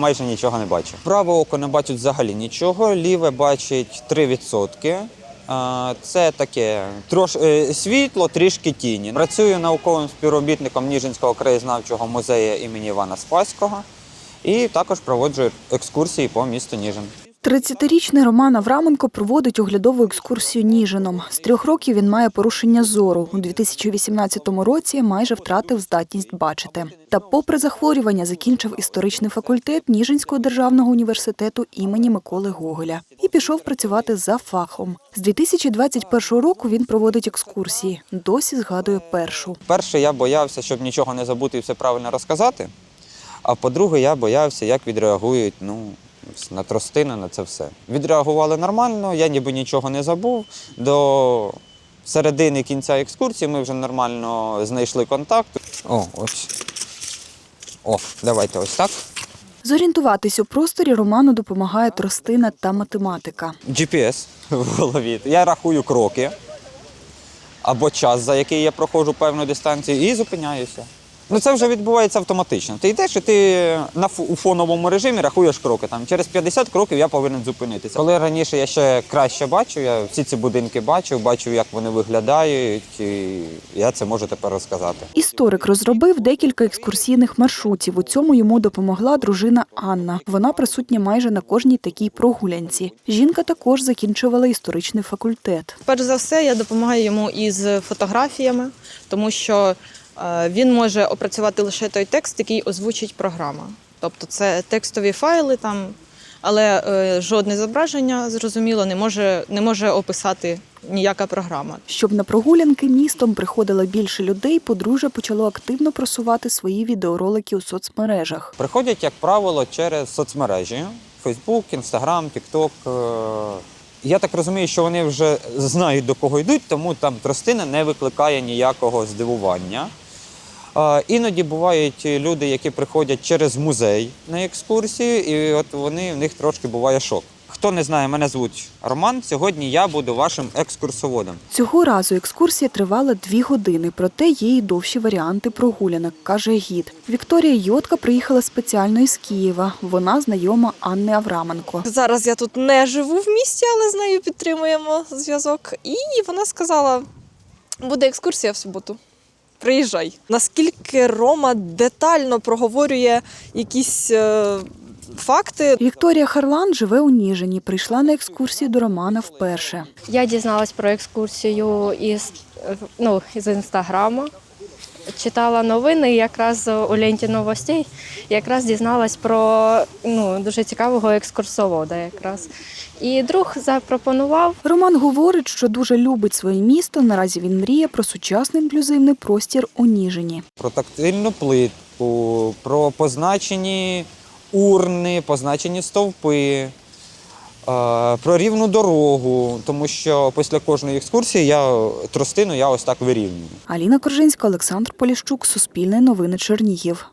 майже нічого не бачу. Праве око не бачить взагалі нічого, ліве бачить 3%. Це таке трош е, світло, трішки тіні. Працюю науковим співробітником Ніжинського краєзнавчого музею імені Івана Спаського і також проводжу екскурсії по місту Ніжин. 30-річний Роман Авраменко проводить оглядову екскурсію Ніжином. З трьох років він має порушення зору. У 2018 році майже втратив здатність бачити. Та, попри захворювання, закінчив історичний факультет Ніжинського державного університету імені Миколи Гоголя і пішов працювати за фахом. З 2021 року він проводить екскурсії. Досі згадує першу. Перше, я боявся, щоб нічого не забути і все правильно розказати. А по-друге, я боявся, як відреагують ну, на тростини, на це все. Відреагували нормально, я ніби нічого не забув. До середини кінця екскурсії ми вже нормально знайшли контакт. О, ось. О, давайте ось так. Зорієнтуватись у просторі Роману допомагає тростина та математика. GPS в голові. Я рахую кроки або час, за який я проходжу певну дистанцію, і зупиняюся. Ну це вже відбувається автоматично. Ти йдеш і ти на у фоновому режимі рахуєш кроки. Там через 50 кроків я повинен зупинитися. Коли раніше я ще краще бачив, я всі ці будинки бачив, бачив, як вони виглядають, і я це можу тепер розказати. Історик розробив декілька екскурсійних маршрутів. У цьому йому допомогла дружина Анна. Вона присутня майже на кожній такій прогулянці. Жінка також закінчувала історичний факультет. Перш за все, я допомагаю йому із фотографіями, тому що він може опрацювати лише той текст, який озвучить програма. Тобто це текстові файли там, але е, жодне зображення, зрозуміло, не може, не може описати ніяка програма. Щоб на прогулянки містом приходило більше людей, подружжя почало активно просувати свої відеоролики у соцмережах. Приходять, як правило, через соцмережі: Facebook, Instagram, TikTok. Е, Я так розумію, що вони вже знають до кого йдуть, тому там тростина не викликає ніякого здивування. Іноді бувають люди, які приходять через музей на екскурсію, і от вони в них трошки буває шок. Хто не знає, мене звуть Роман. Сьогодні я буду вашим екскурсоводом. Цього разу екскурсія тривала дві години, проте є і довші варіанти прогулянок, каже гід. Вікторія Йотка приїхала спеціально із Києва. Вона знайома Анни Авраменко. Зараз я тут не живу в місті, але з нею підтримуємо зв'язок. І вона сказала: буде екскурсія в суботу. Приїжджай. Наскільки Рома детально проговорює якісь е, факти, Вікторія Харлан живе у Ніжині. Прийшла на екскурсію до Романа вперше. Я дізналась про екскурсію із, е, ну, із інстаграму. Читала новини, якраз у ленті новостей, якраз дізналась про ну, дуже цікавого екскурсовода. Якраз. І друг запропонував Роман говорить, що дуже любить своє місто. Наразі він мріє про сучасний інклюзивний простір у Ніжині. про тактильну плитку, про позначені урни, позначені стовпи, про рівну дорогу, тому що після кожної екскурсії я тростину я ось так вирівнюю. Аліна Коржинська, Олександр Поліщук, Суспільне новини Чернігів.